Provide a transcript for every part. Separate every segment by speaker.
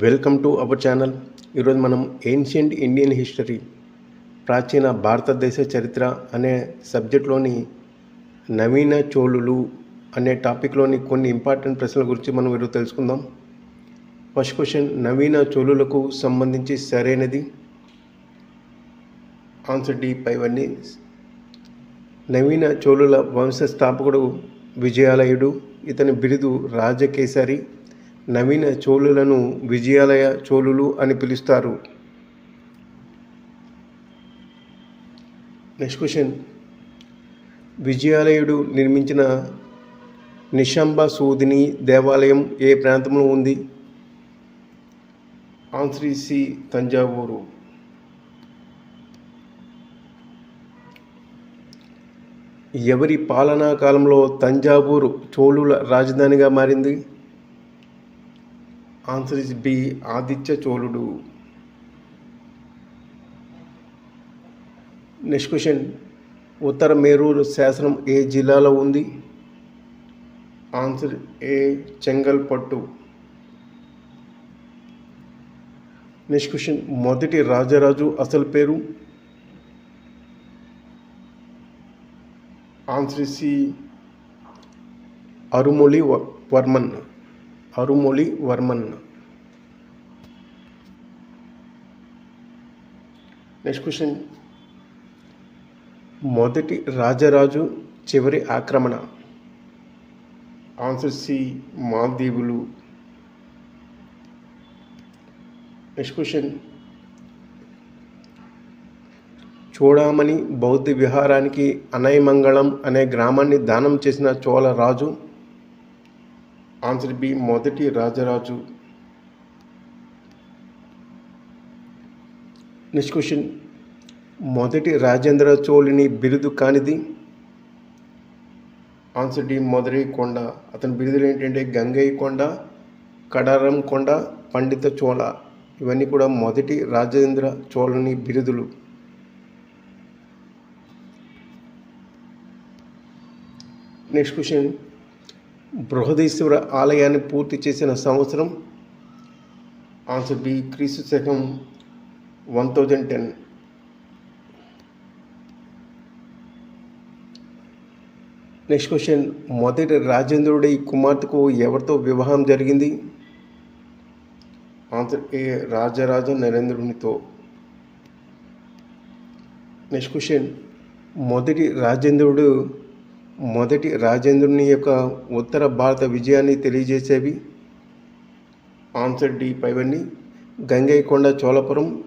Speaker 1: Welcome to our channel. ఈరోజు మనం ancient Indian history ప్రాచీన భారతదేశ చరిత్ర అనే సబ్జెక్ట్లోని నవీన చోళులు అనే టాపిక్లోని కొన్ని ఇంపార్టెంట్ ప్రశ్నల గురించి మనం ఈరోజు తెలుసుకుందాం. ఫస్ట్ క్వశ్చన్ నవీన చోళులకు సంబంధించి సరైనది? ఆన్సర్ డి పైవన్నీ నవీన చోళుల వంశస్థాపకుడు విజయాలయుడు ఇతని బిరుదు రాజకేసరి నవీన చోళులను విజయాలయ చోళులు అని పిలుస్తారు. నెక్స్ట్ క్వశ్చన్ విజయాలయుడు నిర్మించిన నిశంబ సూదిని దేవాలయం ఏ ప్రాంతంలో ఉంది? Answer C Thanjavur. ఎవరి పాలనా కాలంలో తంజావూరు చోళుల రాజధానిగా మారింది? ఆన్సర్ ఇస్ బి ఆదిత్య చోళుడు నెక్స్ట్ క్వశ్చన్ ఉత్తర మేరూరు శాసనం ఏ జిల్లాలో ఉంది answer A Chengalpattu next question మొదటి రాజరాజు అసలు పేరు answer C Arumozhi Varman Arumozhi Varman. Next question మొదటి రాజరాజు చివరి ఆక్రమణ. ఆన్సర్ సి మాల్దీవులు నెక్స్ట్ క్వశ్చన్ చూడామణి బౌద్ధ విహారానికి అనయమంగళం అనే గ్రామాన్ని దానం చేసిన చోళ రాజు ఆన్సర్ బి మొదటి రాజరాజు. నెక్స్ట్ క్వశ్చన్ మొదటి రాజేంద్ర చోళిని బిరుదు కానిది? ఆన్సర్ డి మొదటి కొండ. అతని బిరుదులు ఏంటంటే గంగయ్య కొండ కడారం కొండ పండిత చోళ. ఇవన్నీ కూడా మొదటి రాజేంద్ర చోళని బిరుదులు. నెక్స్ట్ క్వశ్చన్ బృహదీశ్వర ఆలయాన్ని పూర్తి చేసిన సంవత్సరం ఆన్సర్ బి క్రీస్తు శకం one thousand ten. Next question మొదటి రాజేంద్రుడి కుమార్తెకు ఎవరితో వివాహం జరిగింది? ఆన్సర్ ఏ రాజరాజ నరేంద్రునితో. నెక్స్ట్ క్వశ్చన్ మొదటి రాజేంద్రుడు మొదటి రాజేంద్రుని యొక్క ఉత్తర భారత విజయాన్ని తెలియజేసేవి ఆన్సర్ డి పైవన్నీ. గంగైకొండ చోళపురం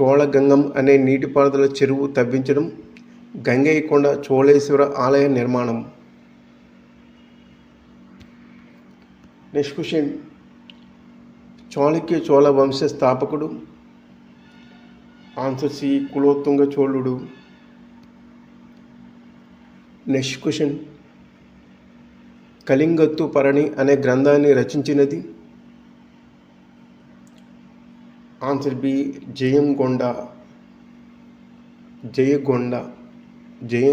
Speaker 1: చోళగంగం అనే నీటిపారుదల చెరువు తవ్వించడం గంగైకొండ చోళేశ్వర ఆలయ నిర్మాణం. Next question. చాళుక్య చోళ వంశ స్థాపకుడు. Answer C Kulothunga చోళుడు. Next question. కళింగత్తు Parani అనే గ్రంథాన్ని రచించినది ఆన్సర్ బి జయంగొండ. జయగొండ జయ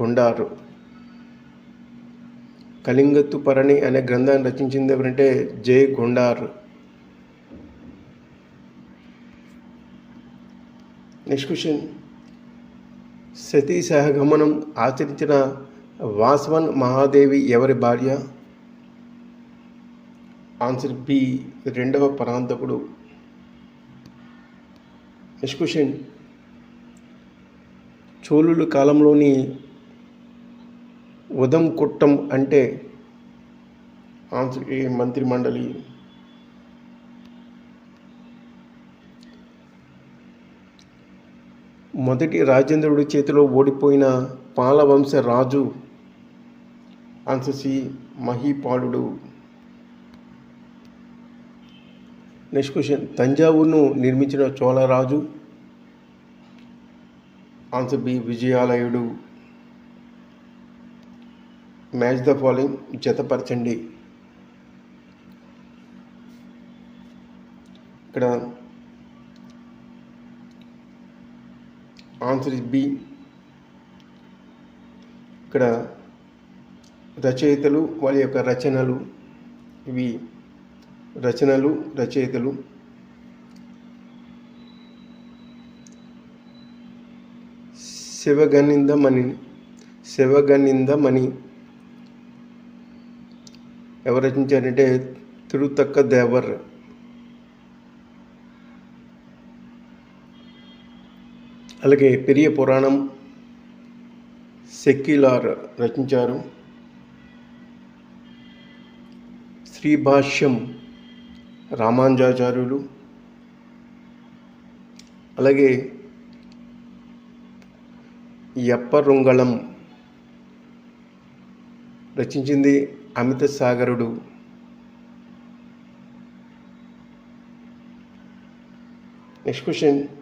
Speaker 1: గొండారు కళింగత్తు పరణి అనే గ్రంథాన్ని రచించింది ఎవరంటే జయ గొండార్ నెక్స్ట్ క్వశ్చన్. సతీ సహగమనం ఆచరించిన వాసవన్ మహాదేవి ఎవరి భార్య? ఆన్సర్ బి రెండవ పరాంతకుడు. Next question. చోళుల కాలంలోని ఉదం కుట్టం అంటే ఆన్సర్ ఏ మంత్రిమండలి. మొదటి రాజేంద్రుడి చేతిలో ఓడిపోయిన పాలవంశ రాజు ఆన్సర్ సి మహీపాలుడు. నెక్స్ట్ క్వశ్చన్ తంజావూరును నిర్మించిన చోళరాజు. ఆన్సర్ బి విజయాలయుడు. మ్యాచ్ ద ఫాలోయింగ్ జతపరచండి ఇక్కడ ఆన్సర్ ఇస్ బి. ఇక్కడ రచయితలు వాళ్ళ యొక్క రచనలు ఇవి రచనలు రచయితలు. శివగనిందమణి శివగనిందమణి ఎవరు రచించారంటే తిరుతక్క దేవర్ అలాగే పెరియ పురాణం సెక్యులార్ రచించారు. శ్రీభాష్యం రామాంజాచార్యులు అలాగే యప్పరుంగళం రచించింది అమిత సాగరుడు. Next question.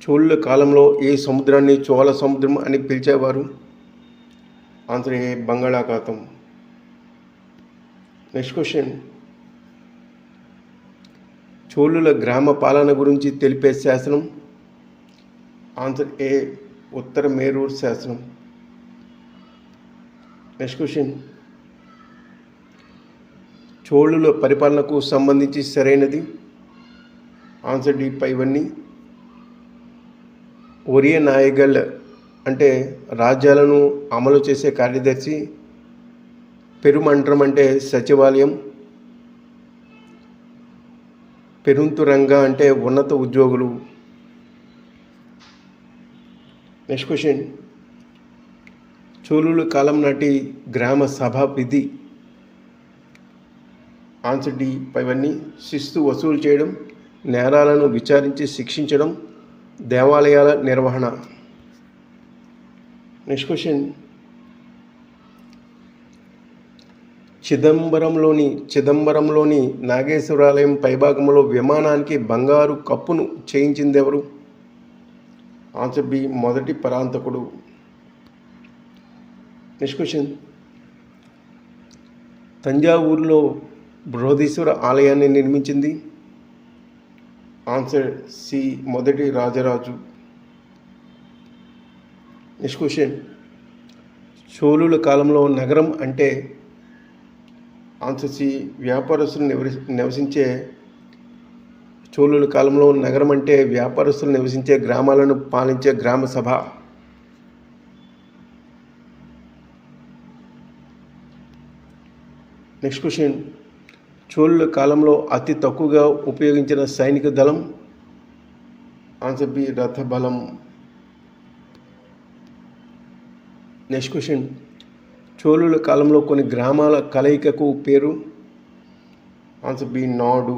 Speaker 1: చోళుల కాలంలో ఏ సముద్రాన్ని చోళ సముద్రం అని పిలిచేవారు? ఆన్సర్ ఏ బంగాళాఖాతం. నెక్స్ట్ క్వశ్చన్ చోళుల గ్రామ పాలన గురించి తెలిపే శాసనం? ఆన్సర్ ఏ ఉత్తర మేరూర్ శాసనం. నెక్స్ట్ క్వశ్చన్ చోళుల పరిపాలనకు సంబంధించి సరైనది? ఆన్సర్ డి పైవన్నీ. ఒరియ నాయగల్ అంటే రాజ్యాలను అమలు చేసే కార్యదర్శి పెరుమంట్రం అంటే సచివాలయం పెరుంతురంగ అంటే ఉన్నత ఉద్యోగులు. నెక్స్ట్ క్వశ్చన్ చోళుల కాలం నాటి గ్రామ సభ విధి. ఆన్సర్ డి పైవన్నీ శిస్తు వసూలు చేయడం నేరాలను విచారించి శిక్షించడం దేవాలయాల నిర్వహణ. నెక్స్ట్ క్వశ్చన్ చిదంబరంలోని చిదంబరంలోని నాగేశ్వరాలయం పైభాగంలో విమానానికి బంగారు కప్పును చేయించింది ఎవరు ఆన్సర్ బి మొదటి పరాంతకుడు. నెక్స్ట్ క్వశ్చన్ తంజావూరులో బృహదీశ్వర ఆలయాన్ని నిర్మించింది. ఆన్సర్ సి మొదటి రాజరాజు. Next question. చోళుల కాలంలో నగరం అంటే ఆన్సర్ సి వ్యాపారస్తులు నివసి నివసించే చోళుల కాలంలో నగరం అంటే వ్యాపారస్తులు నివసించే గ్రామాలను పాలించే గ్రామ సభ. Next question. చోళుల కాలంలో అతి తక్కువగా ఉపయోగించిన సైనిక దళం ఆన్సర్ బి రథబలం నెక్స్ట్ క్వశ్చన్ చోళుల కాలంలో కొన్ని గ్రామాల కలయికకు పేరు ఆన్సర్ బి నాడు.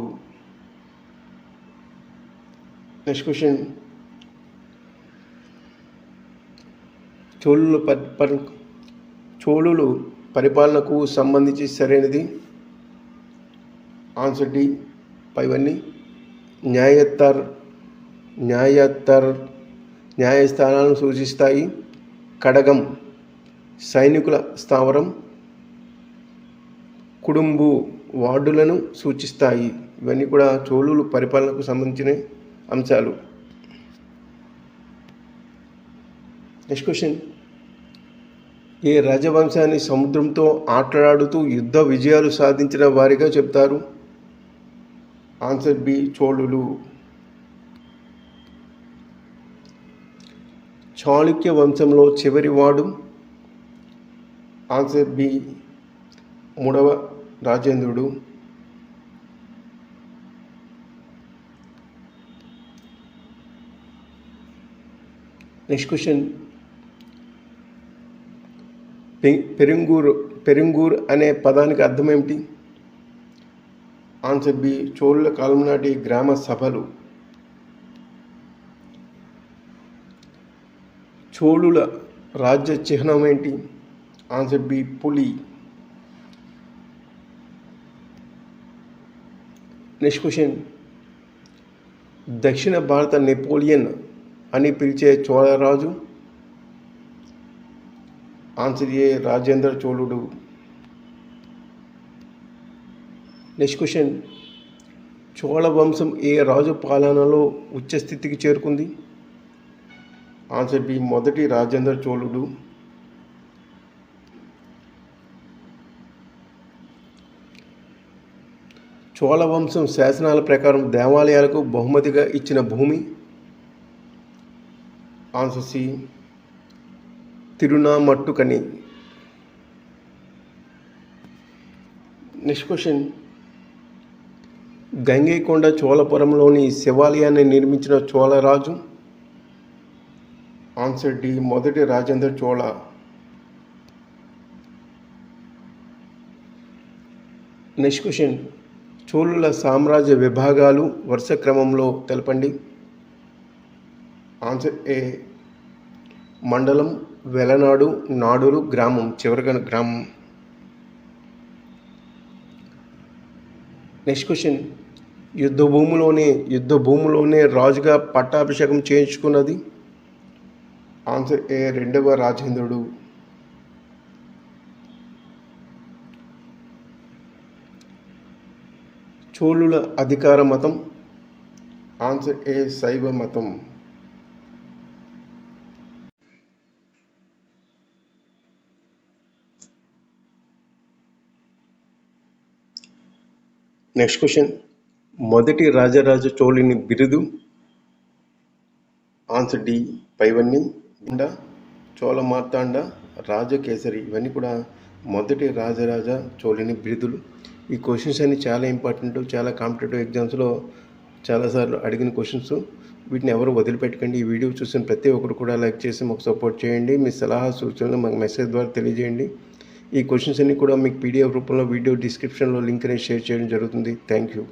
Speaker 1: నెక్స్ట్ క్వశ్చన్ చోళుల పరి పరి చోళులు పరిపాలనకు సంబంధించి సరైనది. ఆన్సర్ డి పైవన్నీ. న్యాయత్తర్ న్యాయత్తర్ న్యాయస్థానాలను సూచిస్తాయి. కడగం సైనికుల స్థావరం. కుడుంబు వార్డులను సూచిస్తాయి. ఇవన్నీ కూడా చోళులు పరిపాలనకు సంబంధించిన అంశాలు. Next question. ఏ రాజవంశాన్ని సముద్రంతో ఆటలాడుతూ యుద్ధ విజయాలు సాధించిన వారిగా చెప్తారు? Answer B చోళులు. చాళుక్య వంశంలో చివరి వాడు. ఆన్సర్ బి మూడవ రాజేంద్రుడు. Next question. పె- పెరింగూరు పెరింగూర్ అనే పదానికి అర్థం ఏమిటి? ఆన్సర్ బి చోళుల కాలం నాటి గ్రామ సభలు. చోళుల రాజ్య చిహ్నం ఏంటి? ఆన్సర్ బి పులి. Next question. దక్షిణ భారత నెపోలియన్ అని పిలిచే చోళరాజు. ఆన్సర్ ఏ రాజేంద్ర చోళుడు. నెక్స్ట్ క్వశ్చన్ చోళ వంశం ఏ రాజు పాలనలో ఉచ్చస్థితికి చేరుకుంది? ఆన్సర్ బి మొదటి రాజేంద్ర చోళుడు. చోళ వంశం శాసనాల ప్రకారం దేవాలయాలకు బహుమతిగా ఇచ్చిన భూమి. Answer C Tirunamattukkani. Next question Gangaikonda చోళపురంలోని శివాలయాన్ని నిర్మించిన చోళరాజు ఆన్సర్ డి మొదటి రాజేంద్ర చోళ. Next question. చోళుల సామ్రాజ్య విభాగాలు వరుస క్రమంలో తెలపండి. ఆన్సర్ ఏ మండలం వెలనాడు నాడులు గ్రామం చివరిగా గ్రామం. నెక్స్ట్ క్వశ్చన్ యుద్ధ భూమిలోనే యుద్ధ భూమిలోనే రాజుగా పట్టాభిషేకం చేయించుకున్నది? ఆన్సర్ ఏ రెండవ రాజేంద్రుడు. చోళుల అధికార మతం. ఆన్సర్ ఏ శైవ మతం. నెక్స్ట్ క్వశ్చన్ మొదటి రాజరాజ చోళుని బిరుదు. ఆన్సర్ డి పైవన్ని. గుండ చోళ మార్తాండ రాజకేసరి. ఇవన్నీ కూడా మొదటి రాజరాజ చోళుని బిరుదులు. ఈ క్వశ్చన్స్ అన్ని చాలా ఇంపార్టెంట్ చాలా కాంపిటేటివ్ ఎగ్జామ్స్లో చాలాసార్లు అడిగిన క్వశ్చన్స్ వీటిని ఎవరు వదిలిపెట్టకండి. ఈ వీడియో చూసిన ప్రతి ఒక్కరు కూడా లైక్ చేసి మాకు సపోర్ట్ చేయండి. మీ సలహా సూచనలు మాకు మెసేజ్ ద్వారా తెలియజేయండి. ఈ క్వశ్చన్స్ అన్ని కూడా మీకు పీడిఎఫ్ రూపంలో వీడియో డిస్క్రిప్షన్లో లింక్ అనేది షేర్ చేయడం జరుగుతుంది. Thank you